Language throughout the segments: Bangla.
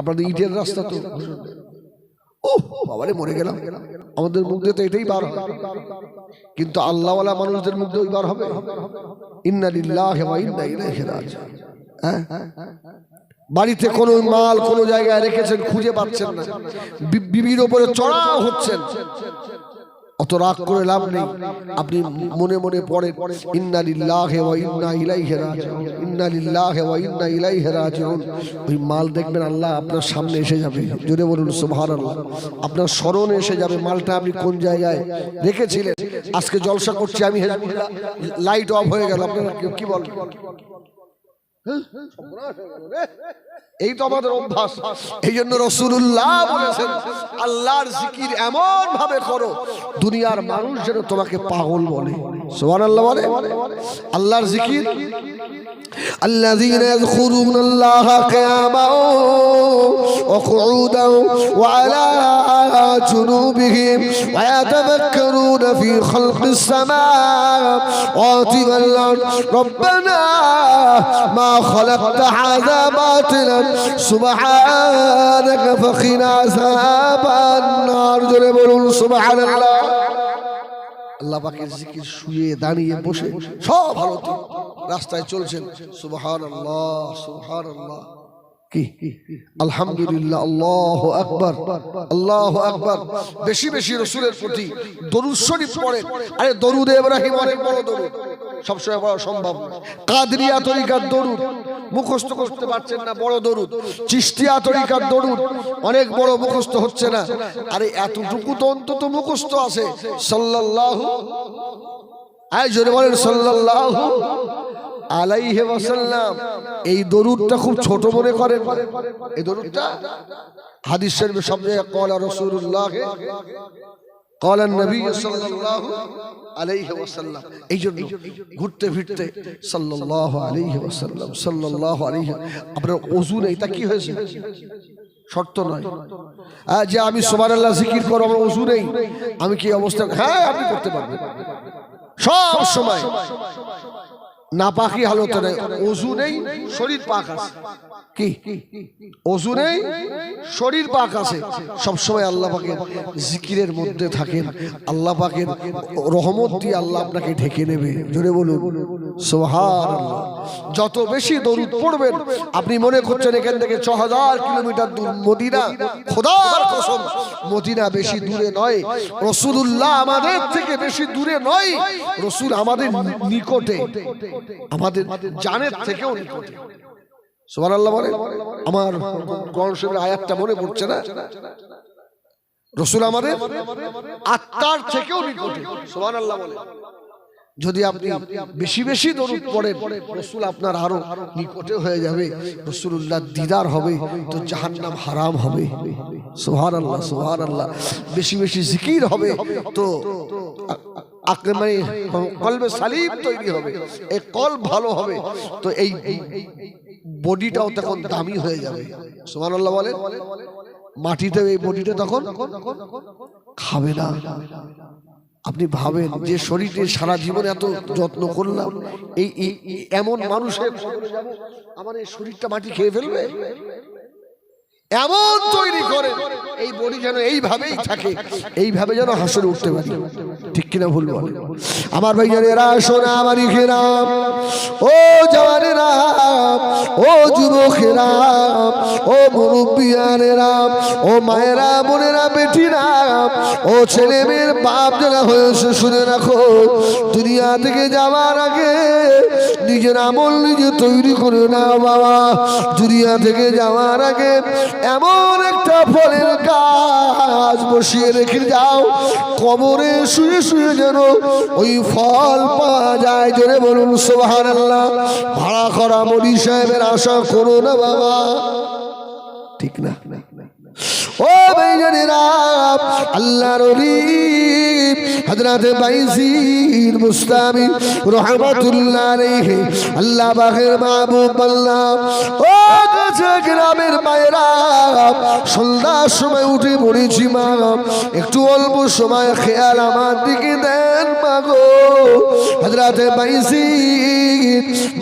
আপনাদের ইটের রাস্তা তো। ও বাবারে মরে গেলাম। আমাদের মুখ দিয়ে তো এটাই বার হবে কিন্তু আল্লাহওয়ালা মানুষদের মুখ দিয়ে ওই বার হবে। হ্যাঁ? বাড়িতে কোনো মাল কোনো জায়গায় রেখেছেন খুঁজে পাচ্ছেন না। বিবির ওপরে চড়া হচ্ছেন। অত রাগ করে লাভ নেই। আপনি মনে মনে পড়েন, ইন্না লিল্লাহি ওয়া ইন্না ইলাইহি রাজিউন, ইন্না লিল্লাহি ওয়া ইন্না ইলাইহি রাজিউন। ওই মাল দেখবেন আল্লাহ আপনার সামনে এসে যাবে। জোরে বলুন, সুবহানাল্লাহ। আপনার স্মরণে এসে যাবে মালটা আপনি কোন জায়গায় রেখেছিলেন? আজকে জলসা করছি আমি লাইট অফ হয়ে গেল, আপনারা কি- বলেন? এই তো আমাদের অভ্যাস এই জন্য রসুল্লাহ বলেছেন আল্লাহর জিকির এমন ভাবে করো দুনিয়ার মানুষ যেন তোমাকে পাগল বলে সোহান আল্লাহ বলে আল্লাহর জিকির الذين يذكرون الله قياما وقعودا وعلى جنوبهم ويتفكرون في خلق السماوات والارض ربنا ما خلقت هذا باطلا سبحانك فقنا عذاب النار জোরে বলুন সুবহান আল্লাহ আল্লাহ পাকের জিকির শুয়ে দাঁড়িয়ে বসে সব ভালো রাস্তায় চলছেন সুবহান আল্লাহ সুবহান আল্লাহ কি আলহামদুলিল্লাহ আল্লাহ আকবার আল্লাহ আকবার বেশি বেশি রসুলের প্রতি দরুদ শরীফ পড়েন আরে দরুদ ইব্রাহিম অনেক বড় দরুদ সবসময় বড় সম্ভব। কাদরিয়া তরিকার দরুদ, মুখস্থ করতে পারছেন না, বড় দরুদ। চিস্তিয়া তরিকার দরুদ, অনেক বড় মুখস্থ হচ্ছে না। আরে এতটুকু তো অন্তত মুখস্থ আছে। সাল্লাল্লাহু, আয় জোরে বলেন, সাল্লাল্লাহু আলাইহি ওয়াসাল্লাম। এই দরুদটা খুব ছোট মনে করেন। এই দরুদটা হাদিস শরীফে সব জায়গায় কলা রাসূলুল্লাহ। قال النبي صلى الله عليه وسلم এই জন্য ঘুরতে ফিরতে সাল্লাল্লাহু আলাইহি ওয়াসাল্লাম সাল্লাল্লাহু আলাইহি আপনার ওযু নেই তা কি হয়েছে শর্ত নয় আহ, যে আমি সুবহানাল্লাহ জিকির করব আমার ওযু নেই আমি কি অবস্থা হ্যাঁ আপনি করতে পারবেন সব সময় নাপাকি হালতে নেই অজু নেই শরীর পাক আছে। কি? অজু নেই শরীর পাক আছে। সবসময় আল্লাহ পাকের জিকিরের মধ্যে থাকেন। আল্লাহ পাকের রহমত দিয়ে আল্লাহ আপনাকে ঢেকে নেবে। জোরে বলুন সোহার যত বেশি দরুদ পড়বেন আপনি মনে করছেন এখান থেকে ছ হাজার কিলোমিটার দূর মদিনা? খোদার কসম মদিনা বেশি দূরে নয়। রসুল্লাহ আমাদের থেকে বেশি দূরে নয়। রসুল আমাদের নিকটে। আমাদের জানের থেকেও নিকটে। সোমান আল্লাহ বলে, আমার কোরআন আয়াতটা মনে পড়ছে না? রসুল আমাদের আত্মার থেকেও নিকটে সোমান আল্লাহ বলে। যদি আপনি বেশি বেশি দরুদ পড়েন, রসুল আপনার আরও নিকটে হয়ে যাবে রসুল্লাহ দিদার হবে, তো জাহান্নাম হারাম হবে। সোহান আল্লাহ সোহান আল্লাহ বেশি বেশি জিকির হবে, তো আকে মানে কলবে সালিম তৈরি হবে। এই কল ভালো হবে। তো এই বডিটাও তখন দামি হয়ে যাবে। সোহান আল্লাহ বলেন মাটিতে এই বডিটা তখন খাবে না। আপনি ভাবেন যে শরীরে সারা জীবন এত যত্ন করলাম, এই এমন মানুষের আমার এই শরীরটা মাটি খেয়ে ফেলবে? এমন তৈরি করে। এই বডি যেন এইভাবেই থাকে এইভাবে যেন হাসরে উঠতে পারি। ঠিক কিনা ভুল বলে? আমার ভাই জানেরা সোনা আমারই খেরাম ও জওয়ানেরা ও যুবকেরা ও মুরব্বিয়ানেরা ও মায়েরা বোনেরা বেটিরা ও ছেলে মেয়ের বাপ যারা হয়েছে শুনে রাখো দুনিয়া থেকে যাওয়ার আগে নিজের আমল নিজে তৈরি করে নাও বাবা। দুনিয়া থেকে যাওয়ার আগে এমন একটা ফলের গাছ বসিয়ে রেখে যাও। কবরে শুয়ে শুয়ে যেন ওই ফল পাওয়া যায়। জোরে বলুন সোহান আল্লাহ ভাড়া করা মরি সাহেবের আশা করো না বাবা। ঠিক না? ও ভাইজানেরা আল্লাহর ওলি হযরত বাইজির মুস্তামি আল্লাহ পাকের মাহবুব আল্লাহ। ও গ্রামের মায়েরা সন্ধ্যার সময় উঠে পড়েছি মা একটু অল্প সময় খেয়াল আমার দিকে দেন মাগো। হাজরাতে বাইসি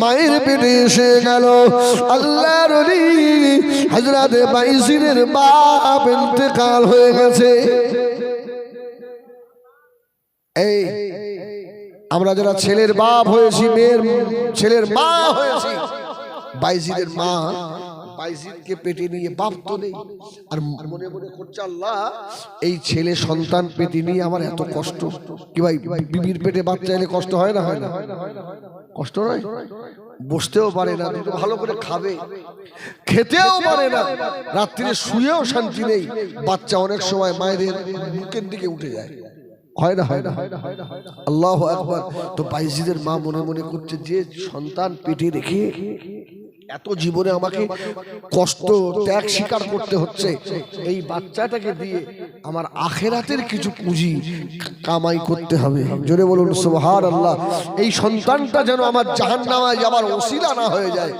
মায়ের পেটে এসে গেল। আল্লাহ রলি হাজরাতে বাইসিনের বাপ ইন্তেকাল হয়ে গেছে। এই, আমরা যারা ছেলের বাপ হয়েছি, মেয়ের, ছেলের মা হয়েছি বাইজিদের মা বাইজিদকে পেটে নিয়ে বাপ তো নেই। আর মনে মনে করছে আল্লাহ এই ছেলে সন্তান পেটে নিয়ে আমার এত কষ্ট। কি ভাই বিবির পেটে বাচ্চা এলে কষ্ট হয় না হয় না? কষ্ট নয়? বসতেও পারে না দুটো ভালো করে খাবে। খেতেও পারে না। রাত্রিরে শুয়েও শান্তি নেই। বাচ্চা অনেক সময় মায়েদের মুখের দিকে উঠে যায়। হয় না হয় না? আল্লাহ একবার তো বাইজিদের মা মনে মনে করছে যে সন্তান পেটে রেখে এত জীবনে আমাকে কষ্ট, ত্যাগ স্বীকার করতে হচ্ছে। এই বাচ্চাটাকে দিয়ে আমার আখেরাতের কিছু পুঁজি কামাই করতে হবে। জোরে বলুন সুবহান আল্লাহ এই সন্তানটা যেন আমার জাহান নামায় যাবার ওসিলা না হয়ে যায়।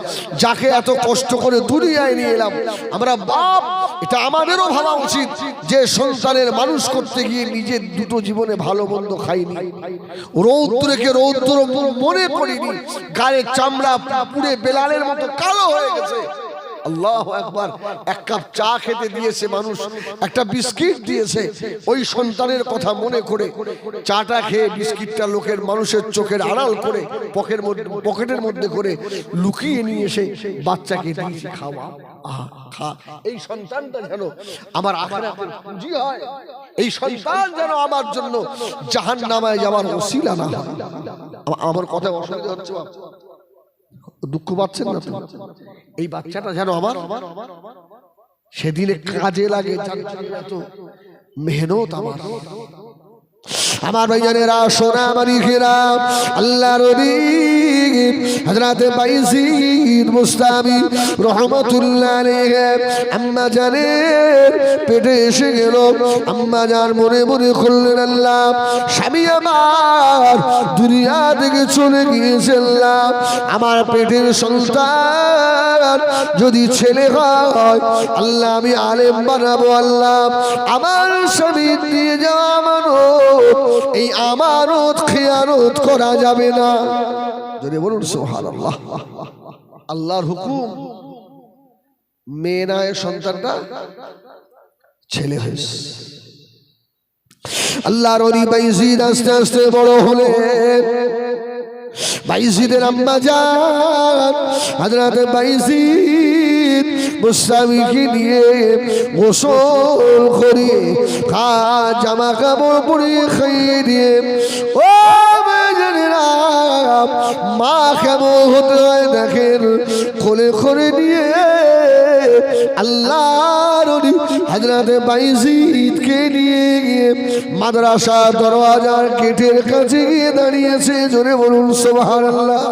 যাকে এত কষ্ট করে দুনিয়ায় নিয়ে এলাম। আমরা বাপ, এটা আমাদেরও ভাবা উচিত যে সন্তানের মানুষ করতে গিয়ে নিজের দুটো জীবনে ভালো মন্দ খাইনি। রৌদ্রকে রৌদ্র মনে করিনি। গায়ে চামড়া পুড়ে বেলালের মতো কালো হয়ে গেছে। আল্লাহ একবার এক কাপ চা খেতে দিয়েছে মানুষ, একটা বিস্কিট দিয়েছে। ওই সন্তানের কথা মনে করে চাটা খেয়ে বিস্কিটটা লোকের মানুষের চোখের আড়াল করে পকেটের মধ্যে করে লুকিয়ে নিয়ে এসে বাচ্চাকে দিয়েছে খাওয়া। এই সন্তানটা যেন আমার সন্তান যেন আমার জন্য নামায় আমার কথা অসুবিধা হচ্ছে? দুঃখ পাচ্ছেন না তো? এই বাচ্চাটা যেন আমার সেদিনে কাজে লাগে মেহনত আমার আমার ভাইজানেরা, সোনা মালিকেরা আল্লাহ রবি হজরত বাইজিদ মুস্তামি রহমতুল্লাহ আম্মা জানের পেটে এসে গেল। আম্মা জান মনে মনে করলেন আল্লাহ, স্বামী আমার দুনিয়া থেকে চলে গিয়েছে আমার পেটের সন্তান যদি ছেলে হয়, আল্লাহ, আমি আলেম বানাবো, আল্লাহ। আমার স্বামী দিয়ে যাওয়া আমানত এই আমানত খেয়ানত করা যাবে না। যদি বলুন সোহান আল্লাহ আল্লাহর হুকুম মেয়ে নয় সন্তানটা ছেলে হয়েছে। আল্লাহর অলি বাইজিদ আস্তে আস্তে বড় হলে বাইজিদের আম্মা যান হাজরাত বাইজিদ মুস্তামিকে নিয়ে গোসল করে খা জামা কাপড় পরিয়ে খাইয়ে দিয়ে, ও মা কেমন হতে হয় দেখেন? কোলে করে নিয়ে আল্লাহর হাজরাতে বাইজিদকে নিয়ে গিয়ে মাদ্রাসা দরওয়াজার গেটের কাছে গিয়ে দাঁড়িয়েছে। জোরে বলুন, সুবহানাল্লাহ।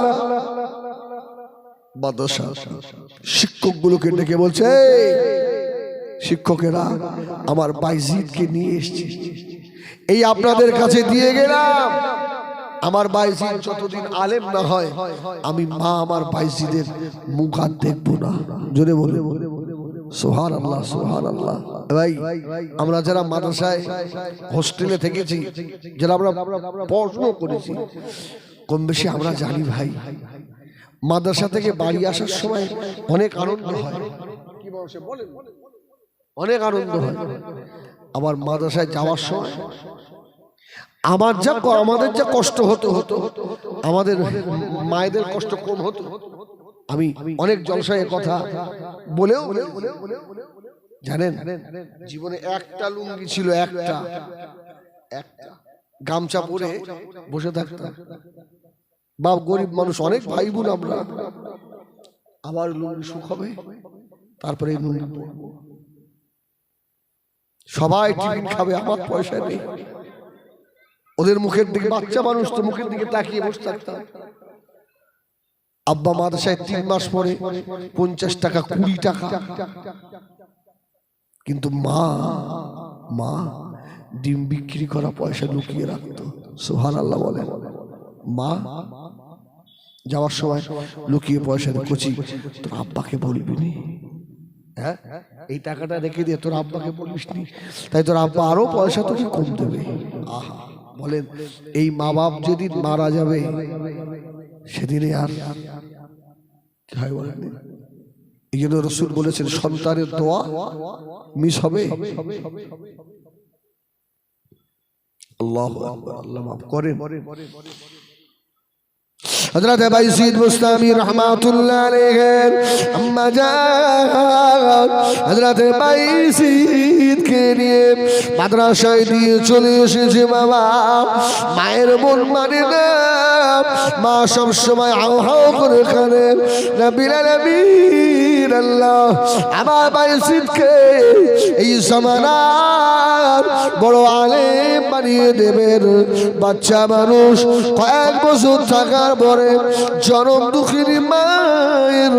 মাদ্রাসা। শিক্ষকগুলোকে ডেকে বলছে "এই, শিক্ষকেরা আমার বাইজিদকে নিয়ে এসছি। এই আপনাদের কাছে দিয়ে গেলাম। আমার বাইজিদ যতদিন আলেম না হয় আমি মা আমার বাইজিদের মুখ আর দেখব না। জোরে বলে। সোহান আল্লাহ সোহান আল্লাহ ভাই আমরা যারা মাদ্রাসায় হোস্টেলে থেকেছি যারা আমরা পড়াশুনো করেছি কম বেশি আমরা জানি ভাই মাদ্রাসা থেকে বাড়ি আসার সময় অনেক আনন্দ হয়। অনেক আনন্দ হয়। আবার মাদ্রাসায় যাওয়ার সময় আমার যা আমাদের যা কষ্ট হতো হতো আমাদের মায়েদের কষ্ট কম হতো। আমি অনেক জলসায় কথা বলেও জানেন জীবনে একটা লুঙ্গি ছিল একটা। একটা গামছা পরে বসে থাকতাম। বাপ গরিব মানুষ, অনেক ভাই বোন আমরা, আবার লুঙ্গি সুখ হবে, তারপরে লুঙ্গি সবাই টিফিন খাবে আমার পয়সা নেই ওদের মুখের দিকে, বাচ্চা মানুষ তো মুখের দিকে তাকিয়ে বসে থাকতাম আব্বা মাদ্রাসায় তিন মাস পরে পঞ্চাশ টাকা, কুড়ি টাকা। কিন্তু মা মা, ডিম বিক্রি করা পয়সা লুকিয়ে রাখতো। সোহান আল্লাহ বলে মা, যাওয়ার সময় লুকিয়ে পয়সা কচি, তোর আব্বাকে বলবি নি? হ্যাঁ? এই টাকাটা রেখে দিয়ে তোর আব্বাকে বলিস নি? তাই তোর আব্বা আরও পয়সা তোকে কম দেবে। আহা, বলেন, এই মা বাপ যেদিন মারা যাবে, সেদিনে আর হয় এই জন্য রসুল বলেছেন, সন্তানের দোয়া মিস হবে। আল্লাহ আল্লাহ মাফ করেন হযরত বাইসিদ মুস্তামি রহমাতুল্লাহ আলাইহির আম্মা জান, হযরত বাইসিদ কে নিয়ে মাদ্রাসায় দিয়ে চলে এসেছে বাবা। মায়ের মন মানে না, মা সব সময় হাও হাও করে কানে নবীর নবীর আল্লাহ, আমার বাইসিদকে এই সমানার বড় আলেম বানিয়ে দেবেন। বাচ্চা মানুষ কয়েক বছর থাকার পরে জনম দুঃখিনী মায়ের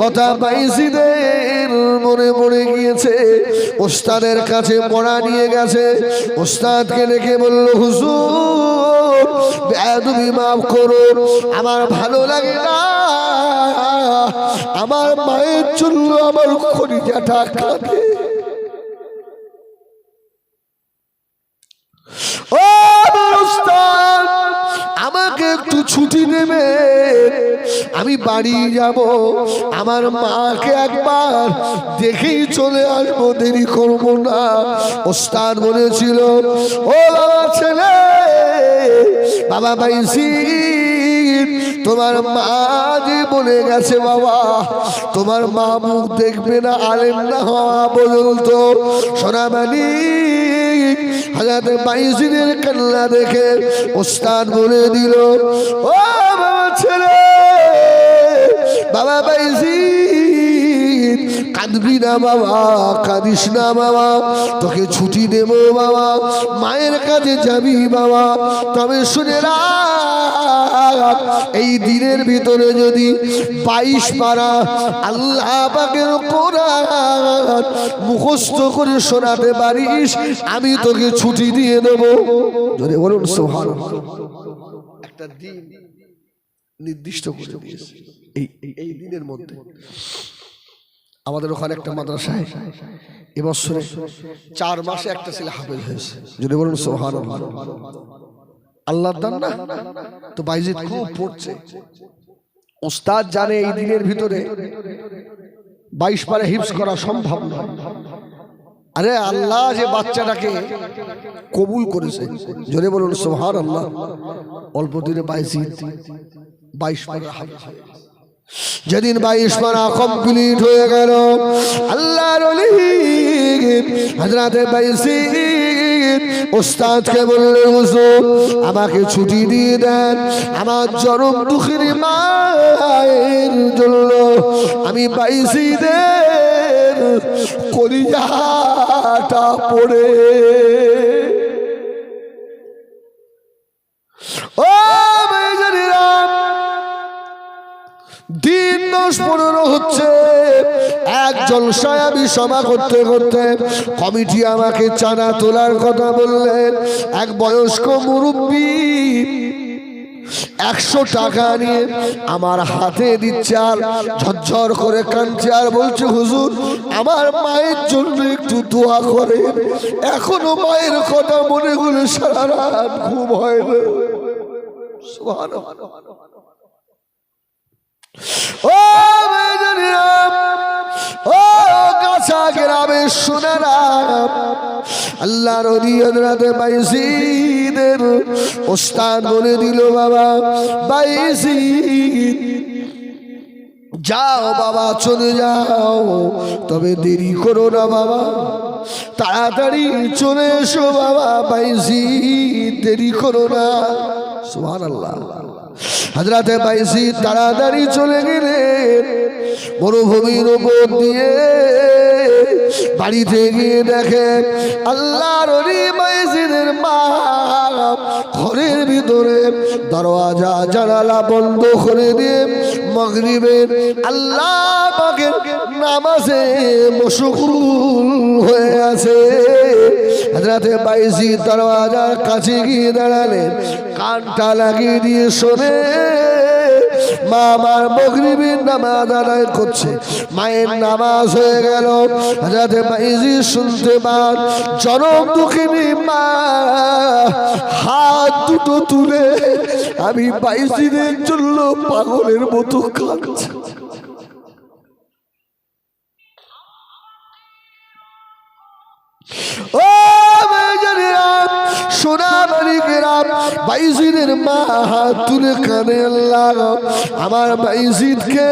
কথা পাইছিদের মনে পড়ে গিয়েছে। ওস্তাদের কাছে পড়া নিয়ে গেছে। ওস্তাদকে ডেকে বলল, হুজুর তুমি মাফ করো আমার ভালো লাগে না। আমার মায়ের জন্য আমার খরিজাটা কাঁদে আমাকে একটু ছুটি নেবে। আমি বাড়ি যাব। আমার মাকে একবার দেখেই চলে আসব, দেরি করব না। ওস্তাদ বলেছিল, ও বাবা ছেলে, বাবা পাইছি তোমার মা যে বলে গেছে বাবা, তোমার মা মুখ দেখবে না, আলেম না হওয়া পর্যন্ত। সোনামানি হাজাতে বাইশের কান্না দেখে ওস্তাদ বলে দিল, ও বাবা ছেলে, বাবা বাইশি কাঁদবি না বাবা, কাঁদিস না বাবা, তোকে ছুটি দেব বাবা, মায়ের কাছে যাবি বাবা, তবে শুনে এই দিনের ভিতরে যদি বাইশ পারা আল্লাহ পাকের কোরআন মুখস্থ করে শোনাতে পারিস, আমি তোকে ছুটি দিয়ে দেবো। যদি বলুন সোহান একটা দিন নির্দিষ্ট করে দিয়েছে এই- এই দিনের মধ্যে। আমাদের ওখানে একটা মাদ্রাসায় এবছরে চার মাসে একটা ছেলে হাফেজ হয়েছে। যদি বলুন সোহান আল্লাহর দান না? তো বাইজিদ খুব পড়ছে। ওস্তাদ জানে এই দিনের ভিতরে বাইশ পারে হিপস করা সম্ভব না। আরে আল্লাহ যে বাচ্চাটাকে কবুল করেছে। জোরে বলুন সোহান আল্লাহ অল্প দিনে বাইশ বাইশ পারে হাফেজ। যেদিন বাইশ পারা কমপ্লিট হয়ে গেল, আল্লাহর হাজরাতে বাইশি ওস্তাদকে বললেন, হুজুর, আমাকে ছুটি দিয়ে দেন, আমার জনম দুঃখের মায়ের জন্য আমি বাইশিদের কলিজাটা পড়ে। ও দিন দশ পনেরো হচ্ছে। এক জলসায় আমি সভা করতে করতে কমিটি আমাকে চানা তোলার কথা বললেন। এক বয়স্ক মুরব্বী একশো টাকা নিয়ে আমার হাতে দিচ্ছে আর ঝরঝর করে কাঁদছে আর বলছে, হুজুর, আমার মায়ের জন্য একটু দোয়া করেন। এখনও মায়ের কথা মনে হলে সারা রাত ঘুম হয় না। ও ও গাছা গ্রামের সোনারাম আল্লাহর হরিয়দরাতে বাইসিদের ওস্তাদ বলে দিল, বাবা বাইসিদ যাও বাবা, চলে যাও, তবে দেরি করো না বাবা। তাড়াতাড়ি চলে এসো বাবা বাইসি দেরি করো না। সুহান আল্লাহ হাজরাতে পাইছি তাড়াতাড়ি চলে গেলে মরুভূমির উপর দিয়ে। বাড়িতে গিয়ে দেখে আল্লাহর মাইসিদের মা ঘরের ভিতরে দরওয়াজা, জানালা বন্ধ করে দিয়ে মগরিবের আল্লাহ পাকের নামাজে মশগুল হয়ে আছে। হাজরাতে বাইজি দরওয়াজার কাছে গিয়ে দাঁড়ালেন, কানটা লাগিয়ে দিয়ে শোনে। মা আমার মগরিবের নামাজ আদায় করছে। মায়ের নামাজ হয়ে গেল। যাতে মাইজি শুনতে পান। জনম দুঃখিনী মা, হাত দুটো তুলে আমি বাইজিদের জন্য পাগলের মতো কাঁদছি। মা হাত তুলে কানে লাগাও। আমার বাইজিদকে